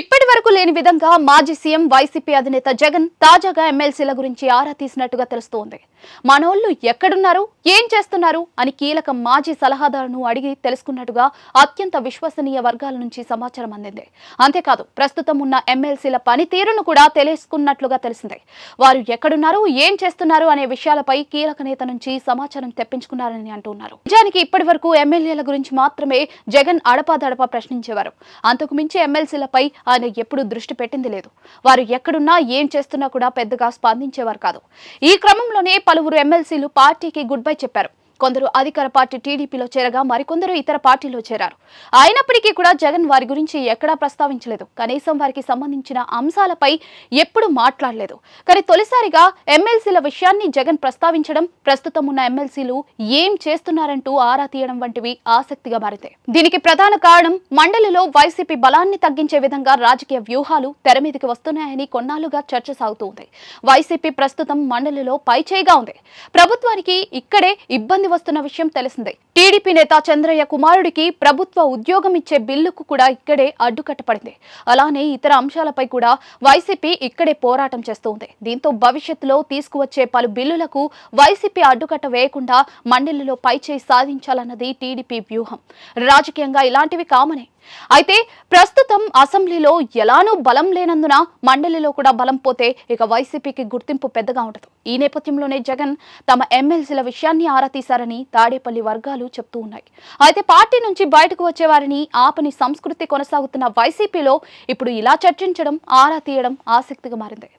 ఇప్పటి వరకు లేని విధంగా మాజీ సీఎం వైసీపీ అధినేత జగన్ తాజాగా ఎమ్మెల్సీల గురించి ఆరా తీసినట్టుగా తెలుస్తోంది. మనోళ్ళు ఎక్కడున్నారు? ఏం చేస్తున్నారు అని కీలక మాజీ సలహాదారును అడిగి తెలుసుకున్నట్టుగా అత్యంత విశ్వసనీయ వర్గాల నుంచి సమాచారం అందింది. అంతేకాదు ప్రస్తుతం ఉన్న ఎమ్మెల్సీల పనితీరును కూడా తెలుసుకున్నట్లుగా తెలిసింది. వారు ఎక్కడున్నారు ఏం చేస్తున్నారు అనే విషయాలపై కీలక నేత నుంచి సమాచారం తెప్పించుకున్నారని అంటున్నారు. నిజానికి ఇప్పటి వరకు ఎమ్మెల్యేల గురించి మాత్రమే జగన్ అడపాదడపా ప్రశ్నించేవారు. అంతకు మించి ఎమ్మెల్సీలపై ఆయన ఎప్పుడూ దృష్టి పెట్టింది లేదు. వారు ఎక్కడున్నా ఏం చేస్తున్నా కూడా పెద్దగా స్పందించేవారు కాదు. ఈ క్రమంలోనే పలువురు ఎమ్మెల్సీలు పార్టీకి గుడ్ బై చెప్పారు. కొందరు అధికార పార్టీ టీడీపీలో చేరగా మరికొందరు ఇతర పార్టీలో చేరారు. అయినప్పటికీ కూడా జగన్ వారి గురించి ఎక్కడా ప్రస్తావించలేదు. కనీసం వారికి సంబంధించిన అంశాలపై ఎప్పుడు మాట్లాడలేదు. కానీ తొలిసారిగా ఎమ్మెల్సీల విషయాన్ని జగన్ ప్రస్తావించడం ప్రస్తుతం ఉన్న ఎమ్మెల్సీలు ఏం చేస్తున్నారంటూ ఆరా తీయడం వంటివి ఆసక్తిగా మారింది దీనికి ప్రధాన కారణం మండలిలో వైసీపీ బలాన్ని తగ్గించే విధంగా రాజకీయ వ్యూహాలు తెర మీదకి వస్తున్నాయని కొన్నాళ్ళుగా చర్చ సాగుతోంది వైసీపీ ప్రస్తుతం మండలిలో పైచేయిగా ఉంది. ప్రభుత్వానికి ఇక్కడే ఇబ్బంది వస్తున్న విషయం తెలిసిందే. టీడీపీ నేత చంద్రయ్య కుమారుడికి ప్రభుత్వ ఉద్యోగం ఇచ్చే బిల్లుకు కూడా ఇక్కడే అడ్డుకట్టపడింది అలానే ఇతర అంశాలపై కూడా వైసీపీ ఇక్కడే పోరాటం చేస్తోంది. దీంతో భవిష్యత్తులో తీసుకువచ్చే పలు బిల్లులకు వైసీపీ అడ్డుకట్ట వేయకుండా మండలిలో పైచేయి సాధించాలన్నది టీడీపీ వ్యూహం. రాజకీయంగా ఇలాంటివి కామనే. అయితే ప్రస్తుతం అసెంబ్లీలో ఎలానూ బలం లేనందున మండలిలో కూడా బలం పోతే ఇక వైసీపీకి గుర్తింపు పెద్దగా ఉండదు. ఈ నేపథ్యంలోనే జగన్ తమ ఎమ్మెల్సీల విషయాన్ని ఆరా తీశారని తాడేపల్లి వర్గాలు చెప్తూ ఉన్నాయి. అయితే పార్టీ నుంచి బయటకు వచ్చేవారిని ఆపని సంస్కృతి కొనసాగుతున్న వైసీపీలో ఇప్పుడు ఇలా చర్చించడం ఆరా తీయడం ఆసక్తిగా మారింది.